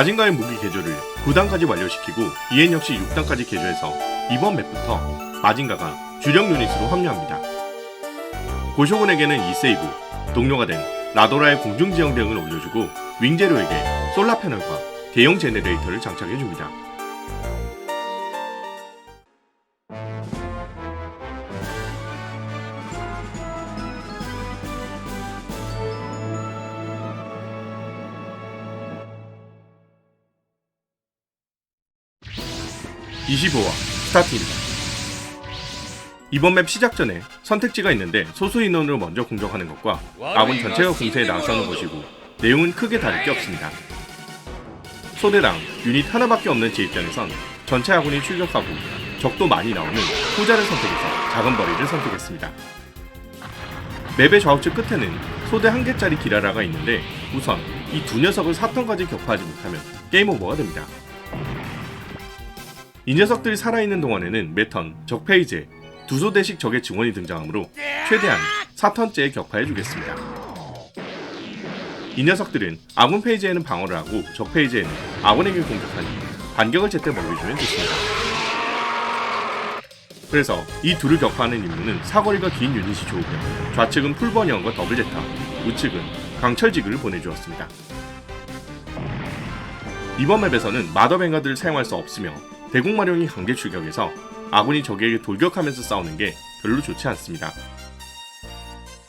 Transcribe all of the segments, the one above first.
마징가의 무기 개조를 9단까지 완료시키고 이엔 역시 6단까지 개조해서 이번 맵부터 마징가가 주력 유닛으로 합류합니다. 고쇼군에게는 2세이브, 동료가 된 라도라의 공중지형 대응을 올려주고 윙제로에게 솔라 패널과 대형 제네레이터를 장착해줍니다. (25화) 스타트입니다. 이번 맵 시작 전에 선택지가 있는데 소수 인원으로 먼저 공격하는 것과 아군 전체가 공세에 나서는 것이고 내용은 크게 다를 게 없습니다. 소대당 유닛 하나밖에 없는 제 입장에선 전체 아군이 출격하고 적도 많이 나오는 후자를 선택해서 작은 거리를 선택했습니다. 맵의 좌우측 끝에는 소대 한 개짜리 기라라가 있는데 우선 이 두 녀석을 4턴까지 격파하지 못하면 게임 오버가 됩니다. 이 녀석들이 살아있는 동안에는 매턴 적 페이지에 두 소대씩 적의 증원이 등장하므로 최대한 4턴째에 격파해주겠습니다. 이 녀석들은 아군 페이지에는 방어를 하고 적 페이지에는 아군에게 공격하니 반격을 제때 먹여주면 좋습니다. 그래서 이 둘을 격파하는 임무는 사거리가 긴 유닛이 좋으며 좌측은 풀버니언과 더블 제타, 우측은 강철 지그를 보내주었습니다. 이번 맵에서는 마더뱅가드를 사용할 수 없으며 대공마룡이 강제 출격해서 아군이 적에게 돌격하면서 싸우는 게 별로 좋지 않습니다.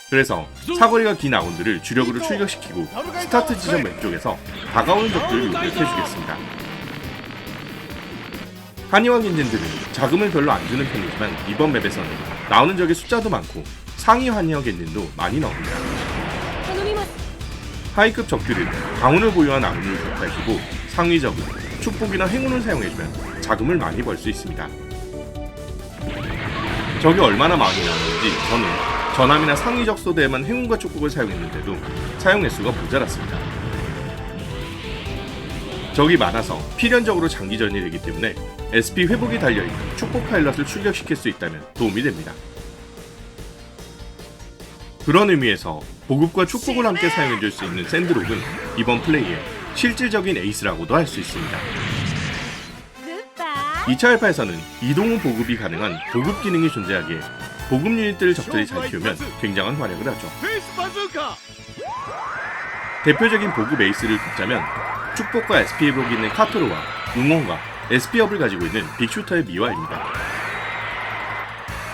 그래서 사거리가 긴 아군들을 주력으로 출격시키고 스타트 지점 왼쪽에서 다가오는 적들을 요격해주겠습니다. 한의왕 인젠들은 자금을 별로 안 주는 편이지만 이번 맵에서는 나오는 적의 숫자도 많고 상위 한의왕 인젠도 많이 나옵니다. 하위급 적들은 강운을 보유한 아군을 격파해주고 상위 적은 축복이나 행운을 사용해주면 자금을 많이 벌 수 있습니다. 적이 얼마나 많이 나오는지 저는 전함이나 상위적 소대에만 행운과 축복을 사용했는데도 사용 횟수가 모자랐습니다. 적이 많아서 필연적으로 장기전이 되기 때문에 SP 회복이 달려있는 축복 파일럿을 출격시킬 수 있다면 도움이 됩니다. 그런 의미에서 보급과 축복을 함께 사용해줄 수 있는 샌드록은 이번 플레이의 실질적인 에이스라고도 할 수 있습니다. 2차 알파에서는 이동 후 보급이 가능한 보급 기능이 존재하기에 보급 유닛들을 적절히 잘 키우면 굉장한 활약을 하죠. 대표적인 보급 에이스를 꼽자면 축복과 SP에 보기 있는 카토로와 응원과 SP업을 가지고 있는 빅슈터의 미화입니다.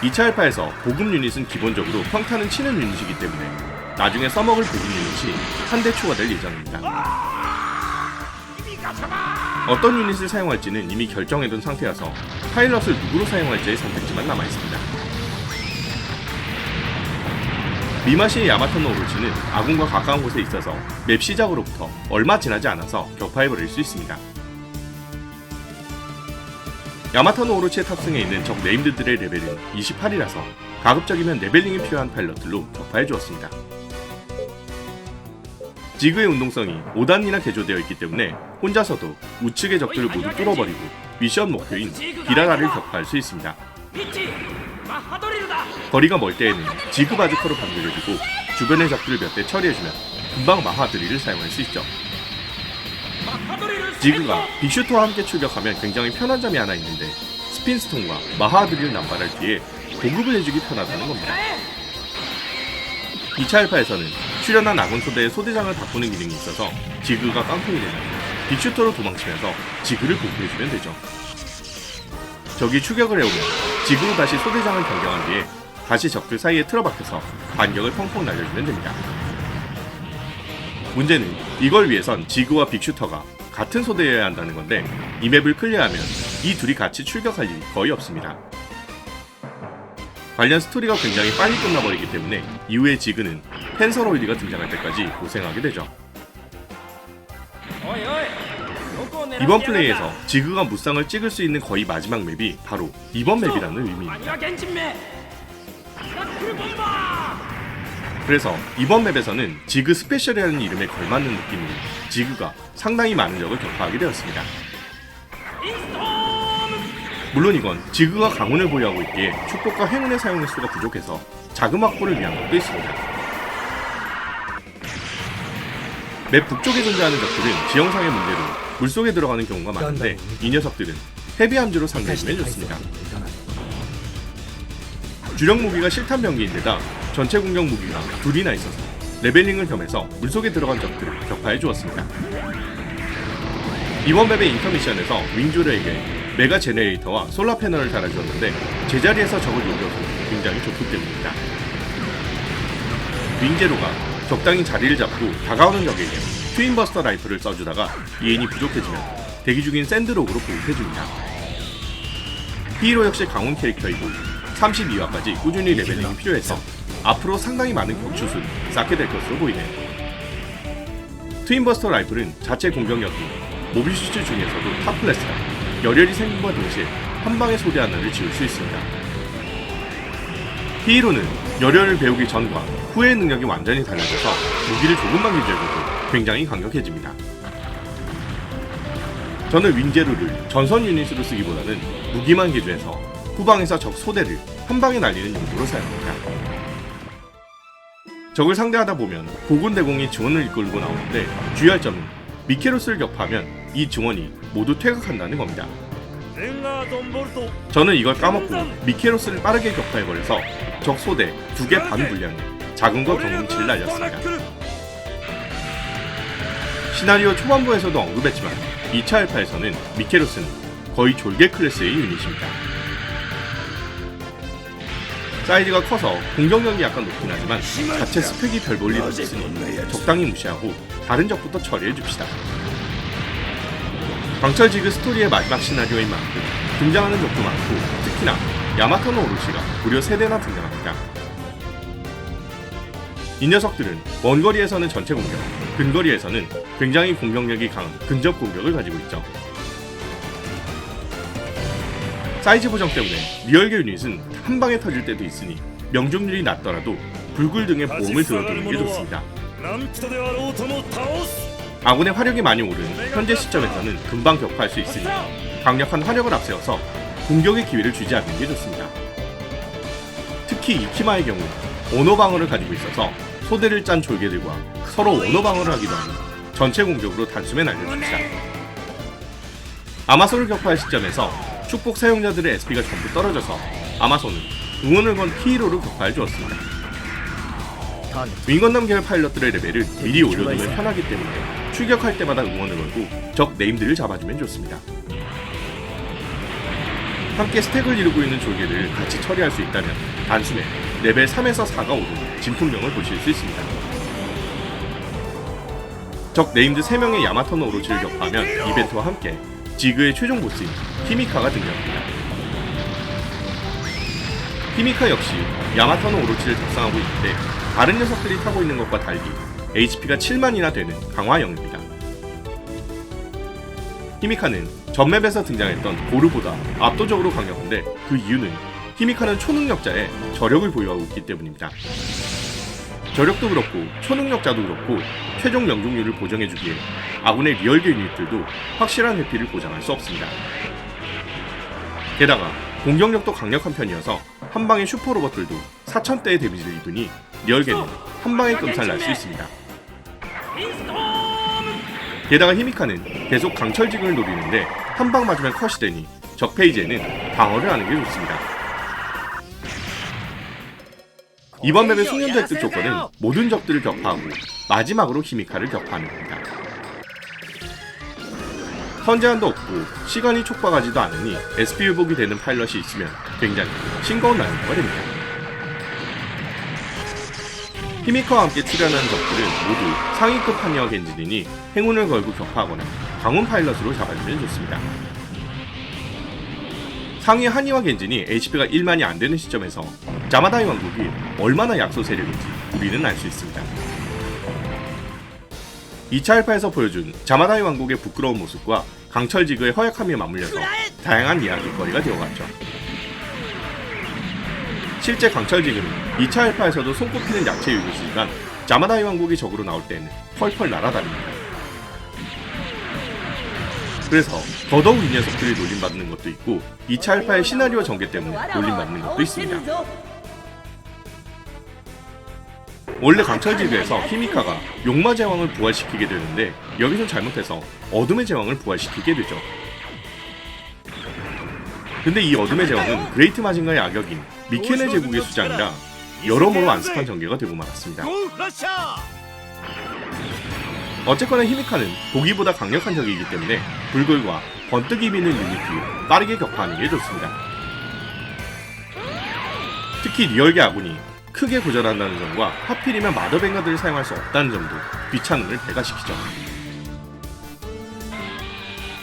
2차 알파에서 보급 유닛은 기본적으로 평타는 치는 유닛이기 때문에 나중에 써먹을 보급 유닛이 한 대 추가될 예정입니다. 어떤 유닛을 사용할지는 이미 결정해둔 상태여서 파일럿을 누구로 사용할지의 선택지만 남아있습니다. 미마시의 야마토노 오로치는 아군과 가까운 곳에 있어서 맵 시작으로부터 얼마 지나지 않아서 격파해 버릴 수 있습니다. 야마토노 오로치의 탑승에 있는 적 네임드들의 레벨은 28이라서 가급적이면 레벨링이 필요한 파일럿들로 격파해 주었습니다. 지그의 운동성이 5단이나 개조되어 있기 때문에 혼자서도 우측의 적들을 모두 뚫어버리고 미션 목표인 기라라를 격파할 수 있습니다. 거리가 멀 때에는 지그 바즈커로 반격해주고 주변의 적들을 몇 대 처리해주면 금방 마하드리를 사용할 수 있죠. 지그가 빅슈터와 함께 출격하면 굉장히 편한 점이 하나 있는데 스핀스톤과 마하드리를 남발할 뒤에 보급을 해주기 편하다는 겁니다. 2차 알파에서는 출연한 아군 소대의 소대장을 바꾸는 기능이 있어서 지그가 깡통이 되면 빅슈터로 도망치면서 지그를 복구해주면 되죠. 적이 추격을 해오면 지그로 다시 소대장을 변경한 뒤에 다시 적들 사이에 틀어박혀서 반격을 펑펑 날려주면 됩니다. 문제는 이걸 위해선 지그와 빅슈터가 같은 소대여야 한다는 건데 이 맵을 클리어하면 이 둘이 같이 출격할 일이 거의 없습니다. 관련 스토리가 굉장히 빨리 끝나버리기 때문에 이후에 지그는 펜서로이드가 등장할 때까지 고생하게 되죠. 이번 플레이에서 지그가 무쌍을 찍을 수 있는 거의 마지막 맵이 바로 이번 맵이라는 의미입니다. 그래서 이번 맵에서는 지그 스페셜이라는 이름에 걸맞는 느낌으로 지그가 상당히 많은 적을 격파하게 되었습니다. 물론 이건 지그가 강운을 보유하고 있기에 축복과 행운의 사용 횟수가 부족해서 자그마코를 위한 것도 있습니다. 맵 북쪽에 존재하는 적들은 지형상의 문제로 물속에 들어가는 경우가 많은데 이 녀석들은 헤비함지로 상대하면 좋습니다. 주력 무기가 실탄 병기인데다 전체 공격 무기가 둘이나 있어서 레벨링을 겸해서 물속에 들어간 적들을 격파해 주었습니다. 이번 맵의 인터미션에서 윙조르에게 메가 제네레이터와 솔라 패널을 달아주었는데 제자리에서 적을 요격하는 굉장히 좋기 때문입니다. 윙제로가 적당히 자리를 잡고 다가오는 적에게 트윈버스터 라이플을 써주다가 이엔이 부족해지면 대기 중인 샌드록으로 보급해줍니다. 히이로 역시 강원 캐릭터이고 32화까지 꾸준히 레벨링이 필요해서 앞으로 상당히 많은 격추수를 쌓게 될 것으로 보이네요. 트윈버스터 라이플은 자체 공격력이 모비슈츠 중에서도 탑 클래스라 열혈이 생김과 동시에 한 방에 소대 하나를 지울 수 있습니다. 히이로는 열혈을 배우기 전과 후의 능력이 완전히 달라져서 무기를 조금만 기재해도 굉장히 강력해집니다. 저는 윙제루를 전선 유닛으로 쓰기보다는 무기만 기준해서 후방에서 적 소대를 한 방에 날리는 용도로 사용합니다. 적을 상대하다 보면 고군대공이 증원을 이끌고 나오는데 주의할 점은 미케로스를 격파하면 이 증원이 모두 퇴각한다는 겁니다. 저는 이걸 까먹고 미케로스를 빠르게 격파해 버려서 적 소대 두 개 반 분량의 작은 거 경험치를 날렸습니다. 시나리오 초반부에서도 언급했지만 2차 알파에서는 미케로스는 거의 졸개 클래스의 유닛입니다. 사이즈가 커서 공격력이 약간 높긴 하지만 자체 스펙이 별 볼일 없으니 적당히 무시하고 다른 적부터 처리해 줍시다. 강철 지그 스토리의 마지막 시나리오인 만큼 등장하는 적도 많고 특히나 야마토노 오로시가 무려 3대나 등장합니다. 이 녀석들은 원거리에서는 전체 공격, 근거리에서는 굉장히 공격력이 강한 근접 공격을 가지고 있죠. 사이즈 보정 때문에 리얼계 유닛은 한 방에 터질 때도 있으니 명중률이 낮더라도 불굴 등의 보험을 들어두는 게 좋습니다. 아군의 화력이 많이 오른 현재 시점에서는 금방 격파할 수 있으니 강력한 화력을 앞세워서 공격의 기회를 주지 않는 게 좋습니다. 특히 이키마의 경우 원호방어를 가지고 있어서 소대를 짠 졸개들과 서로 원호방어를 하기도 하니 전체 공격으로 단숨에 날려줍니다. 아마소를 격파할 시점에서 축복 사용자들의 SP가 전부 떨어져서 아마소는 응원을 건 피히로를 격파해 주었습니다. 윙건담 계열 파일럿들의 레벨을 미리 올려두면 편하기 때문에 출격할 때마다 응원을 걸고 적 네임들을 잡아주면 좋습니다. 함께 스택을 이루고 있는 졸개를 같이 처리할 수 있다면 단숨에 레벨 3에서 4가 오른 진품명을 보실 수 있습니다. 적 네임드 3명의 야마토노 오로치를 격파하면 이벤트와 함께 지그의 최종 보스인 히미카가 등장합니다. 히미카 역시 야마토노 오로치를 작성하고 있는데 다른 녀석들이 타고 있는 것과 달리 HP가 7만이나 되는 강화형입니다. 히미카는 전맵에서 등장했던 고르보다 압도적으로 강력한데 그 이유는 히미카는 초능력자의 저력을 보유하고 있기 때문입니다. 저력도 그렇고 초능력자도 그렇고 최종 명중률을 보정해주기에 아군의 리얼계 유닛들도 확실한 회피를 보장할 수 없습니다. 게다가 공격력도 강력한 편이어서 한 방의 슈퍼 로봇들도 4천대의 데미지를 입으니 리얼계는 한 방에 끔살 날 수 있습니다. 게다가 히미카는 계속 강철직을 노리는데 한 방 맞으면 컷이 되니 적 페이지에는 방어를 하는 게 좋습니다. 이번 맵의 숙련자 획득 조건은 모든 적들을 격파하고 마지막으로 히미카를 격파하는 겁니다. 선제한도 없고 시간이 촉박하지도 않으니 SP 회복이 되는 파일럿이 있으면 굉장히 싱거운 난이도가 됩니다. 히미카와 함께 출연하는 적들은 모두 상위급 한의와 겐진이니 행운을 걸고 격파하거나 강운 파일럿으로 잡아주면 좋습니다. 상위 한의와 겐진이 HP가 1만이 안 되는 시점에서 자마다이 왕국이 얼마나 약소 세력인지 우리는 알 수 있습니다. 2차 알파에서 보여준 자마다이 왕국의 부끄러운 모습과 강철지그의 허약함이 맞물려서 다양한 이야기거리가 되어갔죠. 실제 강철지그는 2차 알파에서도 손꼽히는 약체 유닛이지만 자마다이 왕국이 적으로 나올 때는 펄펄 날아다닙니다. 그래서 더더욱 이 녀석들이 놀림받는 것도 있고 2차 알파의 시나리오 전개 때문에 놀림받는 것도 있습니다. 원래 강철지구에서 히미카가 용마 제왕을 부활시키게 되는데 여기서 잘못해서 어둠의 제왕을 부활시키게 되죠. 근데 이 어둠의 제왕은 그레이트 마징가의 악역인 미케네 제국의 수장이라 여러모로 안습한 전개가 되고 말았습니다. 어쨌거나 히미카는 보기보다 강력한 적이기 때문에 불굴과 번뜩이 비는 유닛 뒤에 빠르게 격파하는 게 좋습니다. 특히 리얼계 아군이 크게 고전한다는 점과 하필이면 마더뱅가드를 사용할 수 없다는 점도 귀찮음을 배가시키죠.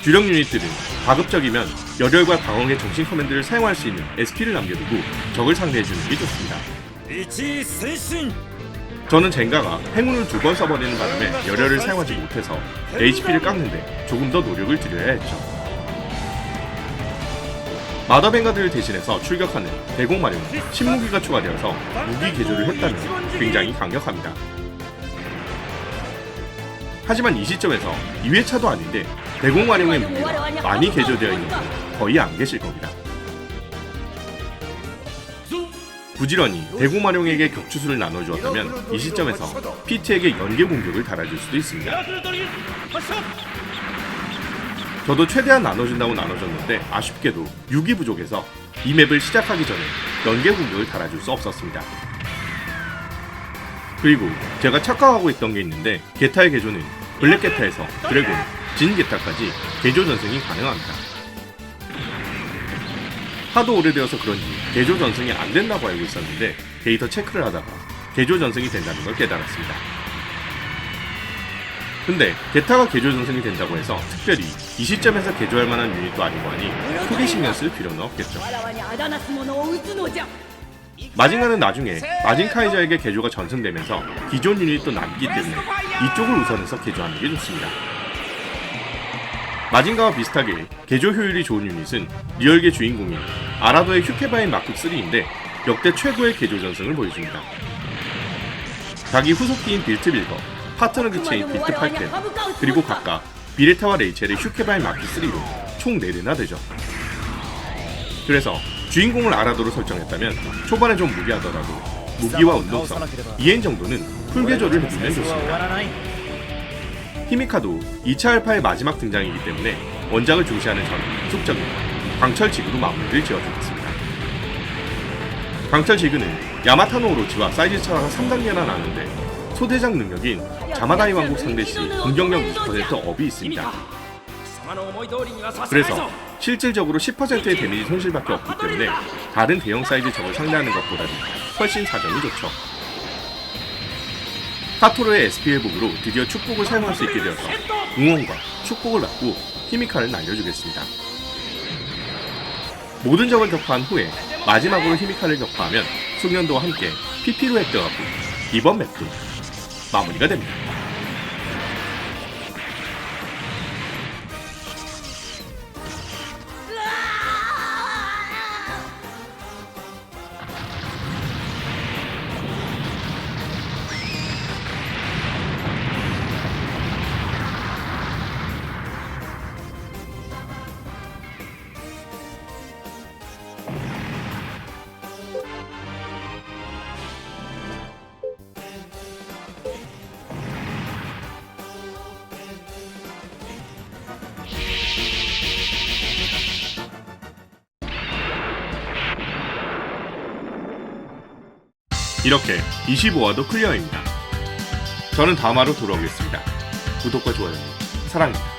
주력 유닛들은 가급적이면 열혈과 방어의 정신 커맨드를 사용할 수 있는 SP를 남겨두고 적을 상대해주는 게 좋습니다. 저는 젠가가 행운을 두 번 써버리는 바람에 열혈을 사용하지 못해서 HP를 깎는데 조금 더 노력을 들여야 했죠. 마더뱅가드를 대신해서 출격하는 대공 마룡 신무기가 추가되어서 무기 개조를 했다면 굉장히 강력합니다. 하지만 이 시점에서 2회차도 아닌데 대공 마룡의 무기가 많이 개조되어 있는 분 거의 안 계실 겁니다. 부지런히 대공 마룡에게 격추수를 나눠주었다면 이 시점에서 피트에게 연계 공격을 달아줄 수도 있습니다. 저도 최대한 나눠준다고 나눠줬는데 아쉽게도 6이 부족해서 이 맵을 시작하기 전에 연계 공격을 달아줄 수 없었습니다. 그리고 제가 착각하고 있던 게 있는데 게타의 개조는 블랙 게타에서 드래곤, 진 게타까지 개조 전승이 가능합니다. 하도 오래되어서 그런지 개조 전승이 안 된다고 알고 있었는데 데이터 체크를 하다가 개조 전승이 된다는 걸 깨달았습니다. 근데 게타가 개조 전승이 된다고 해서 특별히 이 시점에서 개조할 만한 유닛도 아니고 하니 크게 신경 쓸 필요는 없겠죠. 마징가는 나중에 마징카이저에게 개조가 전승되면서 기존 유닛도 남기 때문에 이쪽을 우선해서 개조하는 게 좋습니다. 마징가와 비슷하게 개조 효율이 좋은 유닛은 리얼계 주인공인 아라도의 휴케바인 마크3인데 역대 최고의 개조 전승을 보여줍니다. 자기 후속기인 빌트빌거, 파트너 기체인 비트 팔템, 그리고 각각 비레타와 레이첼의 슈케바인 마키3로 총 4대나 되죠. 그래서 주인공을 아라도로 설정했다면 초반에 좀 무리하더라도 무기와 운동성, 이엔 정도는 풀 개조를 해주면 좋습니다. 히미카도 2차 알파의 마지막 등장이기 때문에 원작을 중시하는 저는 속적인 강철지구로 마무리를 지어주겠습니다. 강철지구는 야마타노 오로치와 사이즈 차가 3단계나 나는데 소대장 능력인 자마다이 왕국 상대시 공격력 20% 업이 있습니다. 그래서 실질적으로 10%의 데미지 손실밖에 없기 때문에 다른 대형 사이즈 적을 상대하는 것보다는 훨씬 사정이 좋죠. 카토르의 SPL 북으로 드디어 축복을 사용할 수 있게 되어서 응원과 축복을 받고 히미카를 날려주겠습니다. 모든 적을 격파한 후에 마지막으로 히미카를 격파하면 숙련도와 함께 PP로 획득하고 이번 맵도 마무리가 됩니다. 이렇게 25화도 클리어입니다. 저는 다음 화로 돌아오겠습니다. 구독과 좋아요 사랑합니다.